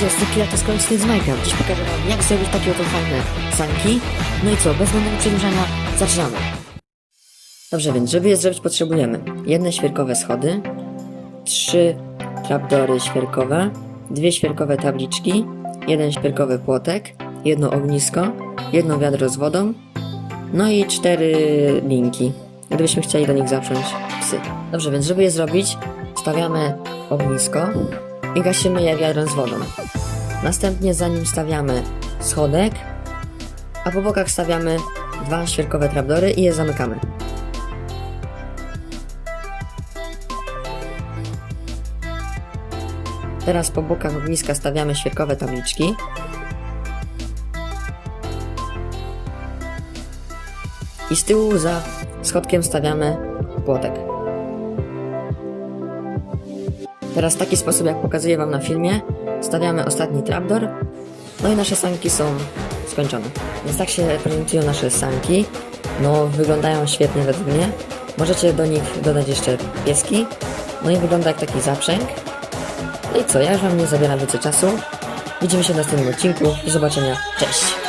Cześć, jestem Pilatus Kończny z Minecraft. Dziś pokażę wam jak zrobić takie oto fajne sanki. No i co, bez zbędnego przedłużania zaczynamy. Dobrze, więc żeby je zrobić potrzebujemy jedne świerkowe schody, trzy trapdory świerkowe, dwie świerkowe tabliczki, jeden świerkowy płotek, jedno ognisko, jedno wiadro z wodą, no i cztery linki, gdybyśmy chcieli do nich zaprząć psy. Dobrze, więc żeby je zrobić, stawiamy ognisko i gasimy je wiadrem z wodą. Następnie za nim stawiamy schodek, a po bokach stawiamy dwa świerkowe trapdory i je zamykamy. Teraz po bokach ogniska stawiamy świerkowe tabliczki. I z tyłu za schodkiem stawiamy płotek. Teraz w taki sposób, jak pokazuję Wam na filmie, stawiamy ostatni trapdoor, no i nasze sanki są skończone. Więc tak się prezentują nasze sanki. No, wyglądają świetnie według mnie. Możecie do nich dodać jeszcze pieski. No i wygląda jak taki zaprzęg. No i co, ja już Wam nie zabieram więcej czasu. Widzimy się w następnym odcinku. Do zobaczenia. Cześć!